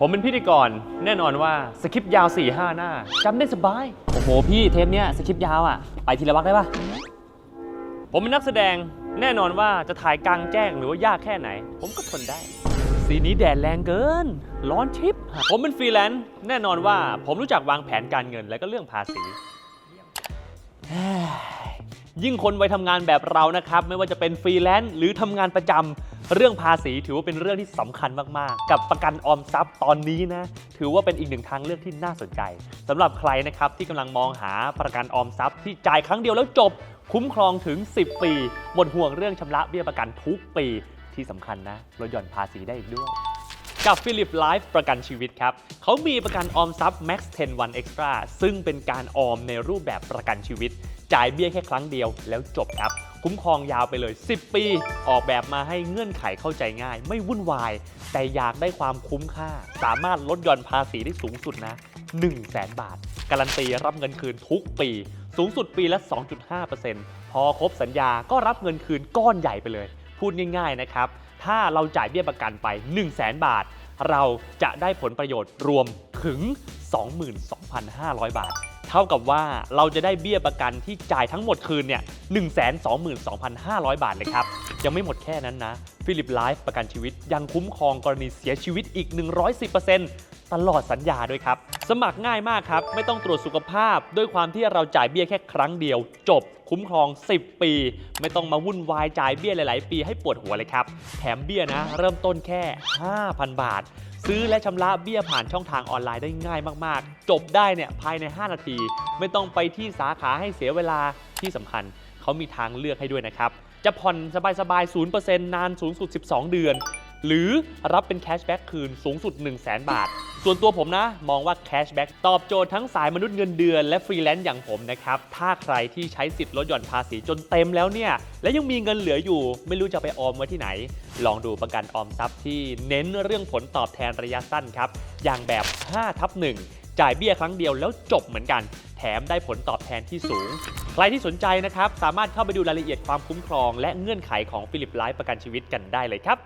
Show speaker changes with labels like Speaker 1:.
Speaker 1: ผมเป็นพิธีกรแน่นอนว่าสคริปต์ยาว 4 5 หน้าจำได้สบาย
Speaker 2: โอ้โห พี่เทปเนี้ยสคริปต์ยาวอะ ไปทีละวักได้ปะ
Speaker 1: ผมเป็นนักแสดงแน่นอนว่าจะถ่ายกลางแจ้งหรือว่ายากแค่ไหน ผมก็ทนได้ สีนี้แดดแรงเกิน ร้อนชิป ผมเป็นฟรีแลนซ์แน่นอนว่าผมรู้จักวางแผนการเงินและก็เรื่องภาษียิ่งคนวัยทำงานแบบเรานะครับ ไม่ว่าจะเป็นฟรีแลนซ์หรือทำงานประจำ เรื่องภาษีถือว่าเป็นเรื่องที่สำคัญมากๆ กับประกันออมทรัพย์ตอนนี้นะถือว่าเป็นอีกหนึ่งทางเลือกที่น่าสนใจสำหรับใครนะครับที่กำลังมองหาประกันออมทรัพย์ที่จ่ายครั้งเดียวแล้วจบ คุ้มครองถึง 10 ปี หมดห่วงเรื่องชำระเบี้ยประกันทุกปีที่สำคัญนะลดหย่อนภาษีได้อีกด้วยกับ Philip Life ประกันชีวิตครับ เขามีประกันออมทรัพย์ Max 10 One Extra ซึ่งเป็นการออมในรูปแบบประกันชีวิต จ่ายเบี้ยแค่ครั้งเดียวแล้วจบครับ คุ้มครองยาวไปเลย 10 ปี ออกแบบมาให้เงื่อนไขเข้าใจง่าย ไม่วุ่นวาย แต่อยากได้ความคุ้มค่า สามารถลดหย่อนภาษีได้สูงสุดนะ 1 0 0 0 0แบาท การันตีรับเงินคืนทุกปี สูงสุดปีละ 2.5%พอครบสัญญาก็รับเงินคืนก้อนใหญ่ไปเลย พูดง่าย ๆนะครับ ถ้าเราจ่ายเบี้ยประกันไป 1 0 0 0 0แบาท เราจะได้ผลประโยชน์รวมถึง 22,500 บาท เท่ากับว่าเราจะได้เบี้ยประกันที่จ่ายทั้งหมดคืนเนี่ย122,500 บาทเลยครับ ยังไม่หมดแค่นั้นนะฟิลิปไลฟ์ประกันชีวิตยังคุ้มครองกรณีเสียชีวิตอีก 110%ตลอดสัญญาด้วยครับ สมัครง่ายมากครับ ไม่ต้องตรวจสุขภาพ ด้วยความที่เราจ่ายเบี้ยแค่ครั้งเดียว จบคุ้มครอง 10 ปี ไม่ต้องมาวุ่นวายจ่ายเบี้ยหลาย ๆ ปีให้ปวดหัวเลยครับ แถมเบี้ยนะ เริ่มต้นแค่ 5,000 บาท ซื้อและชำระเบี้ยผ่านช่องทางออนไลน์ได้ง่ายมากๆ จบได้เนี่ยภายใน 5 นาที ไม่ต้องไปที่สาขาให้เสียเวลาที่สำคัญเขามีทางเลือกให้ด้วยนะครับ จะผ่อนสบายๆ 0%นานสูงสุด 12 เดือน หรือรับเป็นแคชแบ็กคืนสูงสุด 1 0 0 0 0แบาท ส่วนตัวผมนะ มองว่าแคชแบ็กตอบโจทย์ทั้งสายมนุษย์เงินเดือนและฟรีแลนซ์อย่างผมนะครับ ถ้าใครที่ใช้สิทธิ์ลดหย่อนภาษีจนเต็มแล้วเนี่ย และยังมีเงินเหลืออยู่ ไม่รู้จะไปออมไว้ที่ไหน ลองดูประกันออมทรัพย์ที่เน้นเรื่องผลตอบแทนระยะสั้นครับอย่างแบบ5ทับ1จ่ายเบี้ยครั้งเดียวแล้วจบเหมือนกัน แถมได้ผลตอบแทนที่สูงใครที่สนใจนะครับ สามารถเข้าไปดูรายละเอียดความคุ้มครอง และเงื่อนไขของฟิลิปไลฟ์ประกันชีวิตกันได้เลยครับ